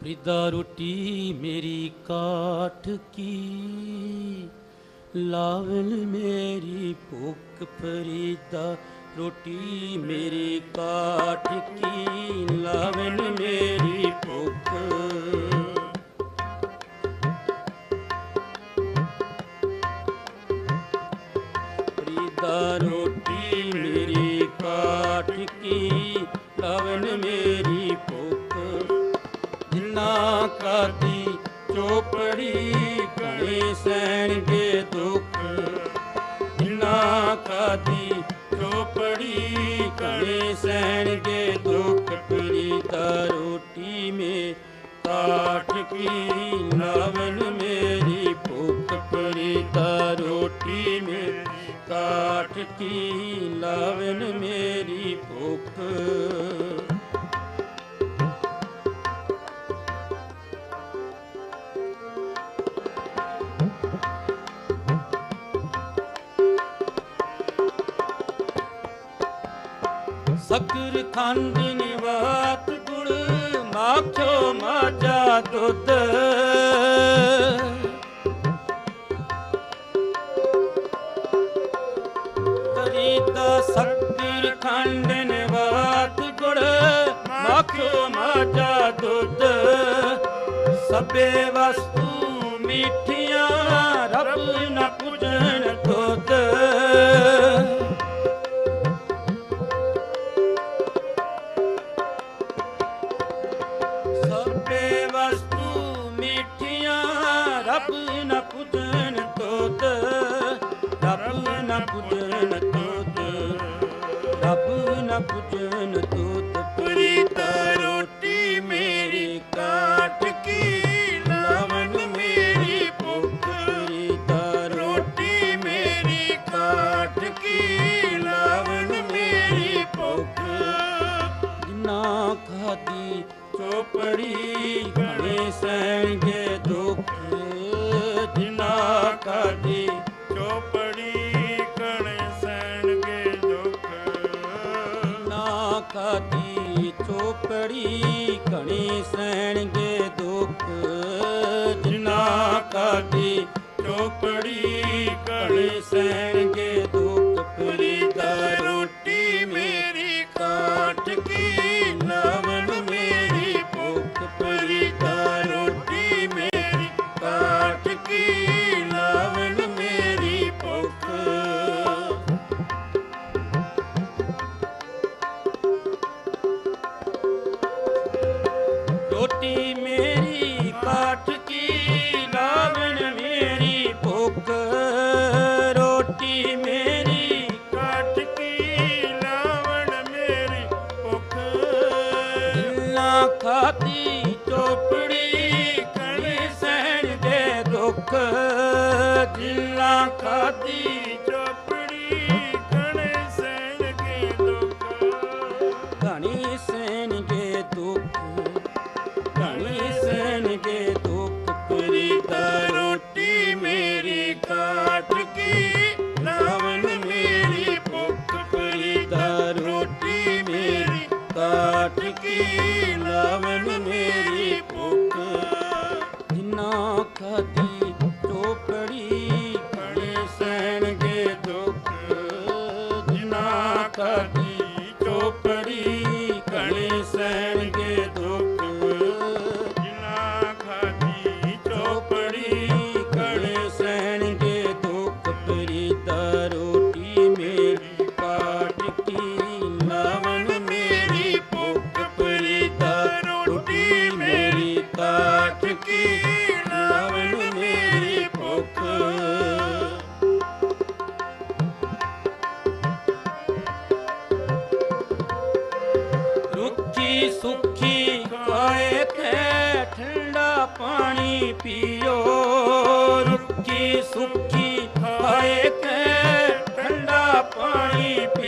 ਫਰੀਦਾ ਰੋਟੀ ਮੇਰੀ ਕਾਠ ਕੀ ਲਾਵਲ ਮੇਰੀ ਭੁੱਖ ਫਰੀਦਾ ਰੋਟੀ ਮੇਰੀ ਕਾਠ ਕੀ ਲਾਵਲ ਜਿੰਨਾ ਕਾਦੀ ਚੋਪੜੀ ਕਣੇ ਸਹਿਣਗੇ ਦੁੱਖ ਫਰੀਦਾ ਰੋਟੀ ਮੇ। ਕਾਠ ਕੀ ਲਵਨ ਮੇਰੀ ਭੁੱਖ ਫਰੀਦਾ ਰੋਟੀ ਮੇ। ਕਾਠ ਕੀ ਲਾਵਨ ਮੇਰੀ ਭੁੱਖ ਸਕਰ ਖੰਡ ਨਿਵਾਤ ਗੁੜ ਮਾਖੋ ਮਾਜਾ ਦੁੱਧ। ਕਰੀਦਾ ਸਕਰ ਖੰਡ ਨਿਵਾਤ ਗੁੜ ਮਾਖੋ ਮਾਜਾ ਦੁੱਧ। ਸਭੇ ਵਸਤੂ ਮੀਠੀਆਂ, ਰੱਬ ਨ ਪੁੱਜਣ ਦੁੱਧ। ਕਾਟ ਕੀ ਲਾਵਨ ਮੇਰੀ ਭੁੱਖ? ਜਿਨਾ ਖਾਦੀ ਚੋਪੜੀ ਘਣੇ ਸਹਿਣਗੇ ਦੁੱਖ। ਜਿਨਾ ਖਾਦੀ ਚੋਪੜੀ ਕਣ ਸੈਣਗੇ ਦੁੱਖ। ਨਾ ਖਾਦੀ ਚੋਪੜੀ ਘਣੇ ਸਹਿਣਗੇ ਦੁੱਖ। ਜਿਨਾ ਖਾਦੀ ਚੋਪੜੀ ਘਣੇ ਸਹਿਣਗੇ ਦੁੱਖ ਪੂਰੀ ਦਾ ਰੋਟੀ ਮੇਰੀ ਕਾਟ ਕੀ ਲਾਵਨ ਮੇਰੀ ਭੁੱਖ ਫਰੀਦਾ ਰੋਟੀ ਮੇਰੀ ਕਾਟ ਕੀ ਲਾਵਨ ਮੇਰੀ ਭੁੱਖ। ਰੋਟੀ ਮੇਰੀ ਖਾਦੀ ਚੋਪੜੀ ਕਣੇ ਸਹਿਣ ਦੇ ਦੁੱਖ। ਜਿਨਾ ਖਾਦੀ ਚੋਪੜੀ ਕਣ ਸੈਣਗੇ ਦੁੱਖ। ਘਣੀ ਸਹਿਣਗੇ ਦੁੱਖ ਘਣੀ ਸਹਿਣਗੇ ਦੁੱਖ। ਫਰੀਦਾ ਰੋਟੀ ਮੇਰੀ ਕਾਟ ਕੀ ਸੁੱਖੀ ਖਾਏ ਤੇ ਠੰਡਾ ਪਾਣੀ ਪੀਓ। ਰੁੱਖੀ ਸੁੱਖੀ ਖਾਏ ਤੇ ਠੰਡਾ ਪਾਣੀ ਪੀਓ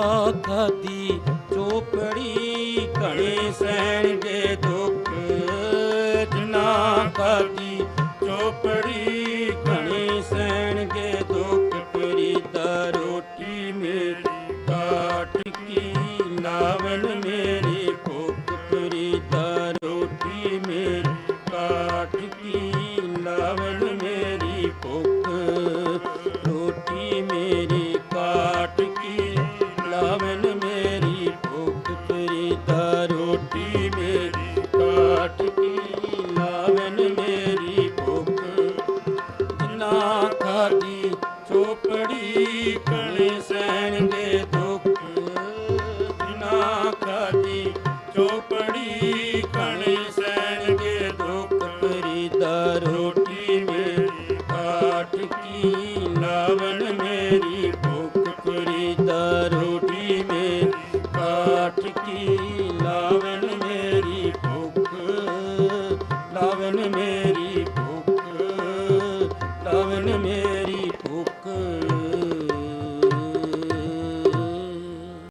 થતી ચોપડી ઘણી સૈણ કે દુઃખ જના કરતી ચોપડી ઘણી સૈણ કે દુઃખ કરી તારું करी